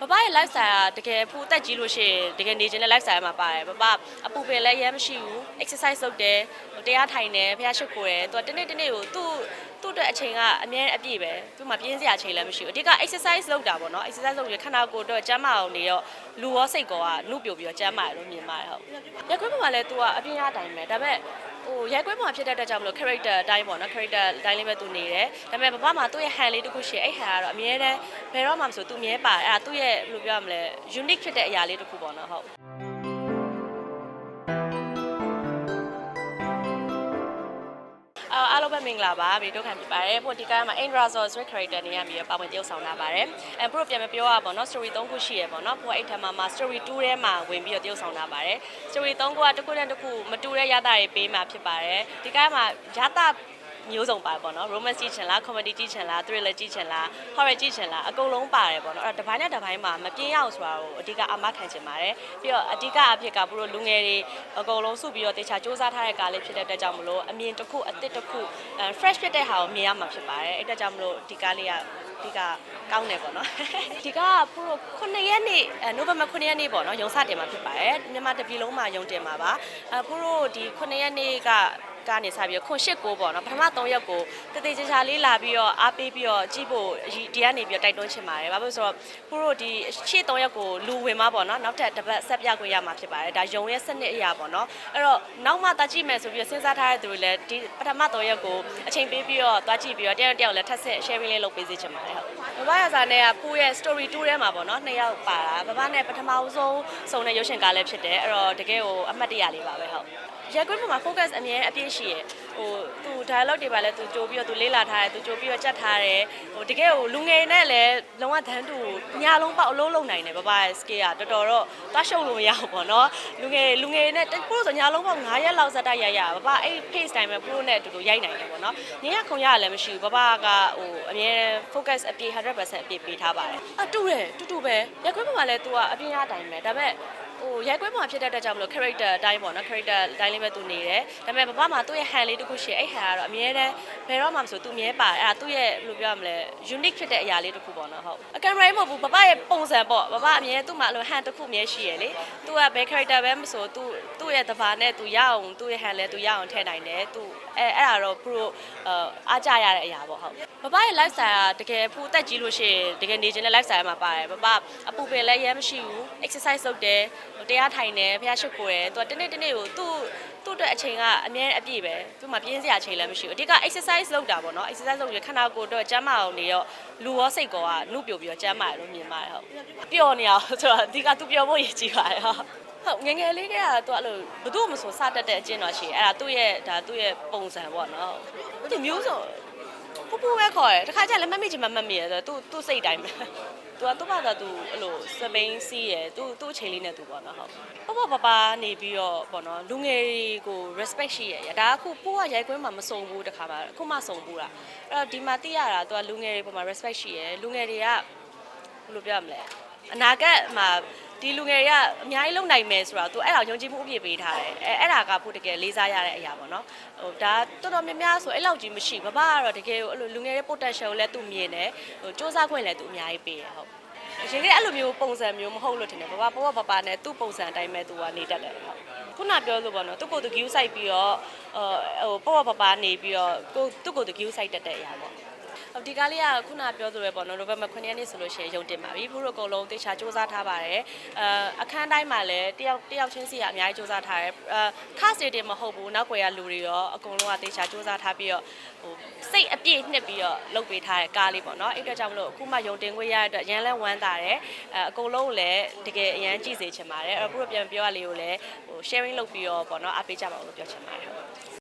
ဘဘရဲ့ lifestyle ကတကယ်ဖူအသက်ကြီးလို့ရှိရင်တကယ်နေခြင်းတဲ့ lifestyle မှာပါတယ်ဘဘအပူပင်လည်းရဲမရှိဘူး exercise လုပ်တယ်ဟိုတရားထိုင်တယ်ဖះရှိခိုးတယ်သူကတနေ့တနေ့ကိုသူ့သူ့အတွက်အချိန်ကအများအပြည့်ပဲသူ့မှာပြင်းစရာအချိန်လည်းမရှိဘူးအဓိက exercise လုပ်တာပေါ့နော် exercise လုပ်ပြီးခန္ဓာကိုယ်အတွက်ကျန်းမာအောင်နေတော့လူရောစိတ်ကောကနှုတ်ပြိုပြီးတော့ကျန်းမာတယ်လို့မြင်ပါတယ်ဟုတ်ရက်ခွေးပေါ်မှာလည်းသူကအပြင်းအားတိုင်းပဲဒါပေမဲ့ ဟိုရိုက်ခွဲမှာဖြစ်တဲ့အတွက်ကြောင့်မလို့ character အတိုင်းပေါ့နော် character အတိုင်းလေးပဲသူနေတယ်ဒါပေမဲ့ဘဘမှာသူ့ရဲ့ hand လေးတစ်ခုရှိတယ်အဲ့ hand ကတော့အမြဲတမ်းဘယ်တော့မှမဆိုသူအမြဲပါတယ်အဲ့ဒါသူ့ရဲ့ဘယ်လိုပြောရမလဲ unique ဖြစ်တဲ့အရာလေးတစ်ခုပေါ့နော်ဟုတ် မင်္ဂလာပါဗီဒီယိုခံပြပါတယ်ပို့ဒီကားမှာ Indrazor ဆိုတဲ့ character နေရပြီးတော့ပါဝင်တရုပ်ဆောင်လာပါတယ်အဲပို့ပြန်မပြောရပါတော့ story 3ခုရှိရပေါ့နော်ပို့အဲ့ထက်မှာ story 2ထဲမှာဝင်ပြီးတော့တရုပ်ဆောင်လာပါတယ် story 3ခုကတစ်ခုနဲ့တစ်ခုမတူတဲ့ရတာတွေပေးမှာဖြစ်ပါတယ်ဒီကားမှာရတာ မျိုးစုံပါပေါ့နော် romance ကြည့်ချင်လား comedy ကြည့်ချင်လား thriller ကြည့်ချင်လား horror ကြည့်ချင်လားအကုန်လုံးပါတယ်ပေါ့နော်အဲ့တော့တစ်ပိုင်းနဲ့တစ်ပိုင်းမှာမပြင်းရအောင်ဆိုတာကိုအဓိကအာမခံချင်ပါတယ်ပြီးတော့အဓိကအဖြစ်ကဘုလိုလူငယ်တွေအကုန်လုံးစုပြီးတော့တေချာစူးစမ်းထားတဲ့ကားလေးဖြစ်တဲ့အတွက်ကြောင့်မလို့အမြင်တစ်ခုအသစ်တစ်ခုအဲ fresh ဖြစ်တဲ့ဟာကိုမြင်ရမှာဖြစ်ပါတယ်အဲ့အတွက်ကြောင့်မလို့ဒီကားလေးကဒီကကောင်းတယ်ပေါ့နော်ဒီကဖူ9ရက်နေ့အဲနိုဝင်ဘာ9ရက်နေ့ပေါ့နော်ရုံစတင်မှာဖြစ်ပါတယ်မြန်မာတပြည်လုံးမှာရုံတင်မှာပါအဲဖူတို့ဒီ9ရက်နေ့က ကနေစပြီးတော့ခွန်ရှစ်ကိုပေါ့နော်ပထမ3ရက်ကိုတသေးချာချာလေးလာပြီးတော့အားပေးပြီးတော့ကြည့်ဖို့ဒီကနေပြီးတော့တိုက်တွန်းချင်ပါတယ်ဘာလို့လဲဆိုတော့ဖူတို့ဒီရှေ့3ရက်ကိုလူဝင်မှာပေါ့နော်နောက်ထပ်တစ်ပတ်ဆက်ပြခွင့်ရမှာဖြစ်ပါတယ်ဒါရုံရဲ့စနစ်အရာပေါ့နော်အဲ့တော့နောက်မှတာကြည့်မယ်ဆိုပြီးတော့စဉ်းစားထားတဲ့သူတွေလည်းဒီပထမ3ရက်ကိုအချိန်ပေးပြီးတော့သွားကြည့်ပြီးတော့တယောက်တယောက်လည်းထပ်ဆင့် sharing လေးလုပ်ပေးစေချင်ပါတယ်ဟုတ်ဘဘရစာနဲ့ကဖူရဲ့ story 2ထဲမှာပေါ့နော်နှစ်ယောက်ပါတာဘဘနဲ့ပထမဦးဆုံးစုံတဲ့ရုပ်ရှင်ကားလည်းဖြစ်တယ်အဲ့တော့တကယ်ကိုအမှတ်တရလေးပါပဲဟုတ်ရက်ကွင်းပေါ်မှာ focus အမြဲအပြည့်ရှိရယ်ဟိုသူ dialogue တွေပါလဲသူကြိုပြီးတော့သူလေးလာထားတယ်သူကြိုပြီးတော့ကြက်ထားတယ်ဟိုတကယ်ကိုလူငယ်နဲ့လည်းလုံးဝဒန်းတူညာလုံးပေါက်အလုံးလုံးနိုင်တယ်ဘဘရဲ့ scale ကတော်တော်တော့တွားရှုံလို့မရဘူးပေါ့နော်လူငယ်လူငယ်နဲ့ပရိုဆိုညာလုံးပေါက်9ရက်လောက်ဇက်တိုက်ရိုက်ရဘဘအဲ့ pace တိုင်းပဲပရိုနဲ့အတူတူရိုက်နိုင်တယ်ပေါ့နော်ညရခုံရလည်းမရှိဘူးဘဘကဟိုအမြဲ focus အပြည့်100%အပြည့်ပေးထားပါတယ်အတူတယ်တူတူပဲရက်ခွေးပေါ်မှာလည်း तू ကအပြင်းအားတိုင်းပဲဒါပေမဲ့ ဟိုရိုက်ခွဲမှာဖြစ်တဲ့အတွက်ကြောင့်မလို့ character အတိုင်းပေါ့နော် character အတိုင်းလေးပဲသူနေတယ်ဒါပေမဲ့ဘဘမှာသူ့ရဲ့ hand လေးတစ်ခုရှိအဲ့ hand ကတော့အမြဲတမ်းဘယ်တော့မှမဆိုသူအမြဲပါတယ်အဲ့ဒါသူ့ရဲ့ဘယ်လိုပြောရမလဲ unique ဖြစ်တဲ့အရာလေးတစ်ခုပေါ့နော်ဟုတ်အကင်မရာမဟုတ်ဘူးဘဘရဲ့ပုံစံပေါ့ဘဘအမြဲသူ့မှာအဲ့လို hand တစ်ခုအမြဲရှိရလေသူကဘယ် character ပဲမဆိုသူသူ့ရဲ့တဘာနဲ့သူရအောင်သူ့ရဲ့ hand လဲသူရအောင်ထည့်နိုင်တယ်သူအဲအဲ့ဒါတော့ pro အားကြရတဲ့အရာပေါ့ဟုတ် ဘဘရဲ့ lifestyle ကတကယ်ဖူအသက်ကြီးလို့ရှိရင်တကယ်နေခြင်းတဲ့ lifestyle မှာပါတယ်ဘဘအပူပင်လည်းရဲမရှိဘူး exercise လုပ်တယ်ဟိုတရားထိုင်တယ်ဖះရှိခိုးတယ်သူကတနေ့တနေ့ကိုသူ့သူ့အတွက်အချိန်ကအများအပြည့်ပဲသူ့မှာပြင်းစရာအချိန်လည်းမရှိဘူးအဓိက exercise လုပ်တာပေါ့နော် exercise လုပ်ပြီးခန္ဓာကိုယ်အတွက်ကျန်းမာအောင်နေတော့လူရောစိတ်ကောကနှုတ်ပြိုပြီးတော့ကျန်းမာတယ်လို့မြင်ပါတယ်ဟုတ်ပျော်နေအောင်ဆိုတော့အဓိကသူပျော်ဖို့ရည်ကြီးပါတယ်ဟုတ်ဟုတ်ငယ်ငယ်လေးကသူအဲ့လိုဘသူ့မဆိုစတတ်တဲ့အကျင့်တော့ရှိတယ်အဲ့ဒါသူ့ရဲ့ဒါသူ့ရဲ့ပုံစံပေါ့နော်သူမျိုးဆို ပူပူပဲခေါ်တယ်တခါကျလည်းမမိချင်မှမမိရဆိုတော့သူသူ့စိတ်တိုင်းပဲသူကသူ့ဘာသာသူအဲ့လိုစပိန်စီးရယ်သူသူ့အချိန်လေးနဲ့သူပေါ့နော်ဟုတ်ပပပပနေပြီးတော့ပေါ့နော်လူငယ်တွေကို respect ရှိရယ်ဒါအခုပိုးကရိုက်ခွင်းမှာမစုံဘူးတခါမှအခုမှစုံဘူးလားအဲ့တော့ဒီမှာသိရတာသူကလူငယ်တွေပေါ်မှာ respect ရှိရယ်လူငယ်တွေကဘယ်လိုပြောရမလဲ အနာဂတ်မှာဒီလူငယ်တွေကအများကြီးလုံနိုင်မယ်ဆိုတော့သူအဲ့ဒါကိုယုံကြည်မှုအပြည့်ပေးထားတယ်အဲအဲ့ဒါကဖို့တကယ်လေးစားရတဲ့အရာပေါ့နော်ဟိုဒါတော်တော်များများဆိုအဲ့လောက်ကြီးမရှိဘဘကတော့တကယ်ကိုအဲ့လိုလူငယ်ရဲ့ potential ကိုလည်းသူမြင်တယ်ဟိုစူးစမ်းခွင့်လည်းသူအများကြီးပေးရဟုတ်အရင်ကအဲ့လိုမျိုးပုံစံမျိုးမဟုတ်လို့ထင်တယ်ဘဘပေါ်ပပနဲ့သူ့ပုံစံအတိုင်းပဲသူကနေတတ်တယ်ဟုတ်ခုနပြောလို့ပေါ့နော်သူ့ကိုယ်သူ view site ပြီးတော့ဟိုပေါ်ပပနေပြီးတော့ကိုသူ့ကိုယ်သူ view site တက်တဲ့အရာပေါ့ဟုတ် ဒီကားလေးကခုနပြောသလိုပဲပေါ့နော်နိုဝင်ဘာ9ရက်နေ့ဆိုလို့ရှိရင်ရုံတင်ပါပြီဘုရိုအကုန်လုံးတေချာစူးစမ်းထားပါတယ်အဲအခန်းတိုင်းမှာလည်းတယောက်တယောက်ချင်းစီကအများကြီးစူးစမ်းထားတယ်အဲခါစတေတင်မဟုတ်ဘူးနောက်ွယ်ကလူတွေရောအကုန်လုံးကတေချာစူးစမ်းထားပြီးတော့ဟိုစိတ်အပြည့်နှစ်ပြီးတော့လုပ်ပေးထားတဲ့ကားလေးပေါ့နော်အဲ့အတွက်ကြောင့်မလို့အခုမှရုံတင်ခွင့်ရတဲ့အတွက်ရန်လဲဝမ်းသာတယ်အဲအကုန်လုံးကိုလည်းတကယ်အရန်ကြည့်စေချင်ပါတယ်အဲ့တော့ဘုရိုပြန်ပြောရလေးကိုလည်းဟို sharing လုပ်ပြီးတော့ပေါ့နော်အားပေးကြပါဦးလို့ပြောချင်ပါတယ်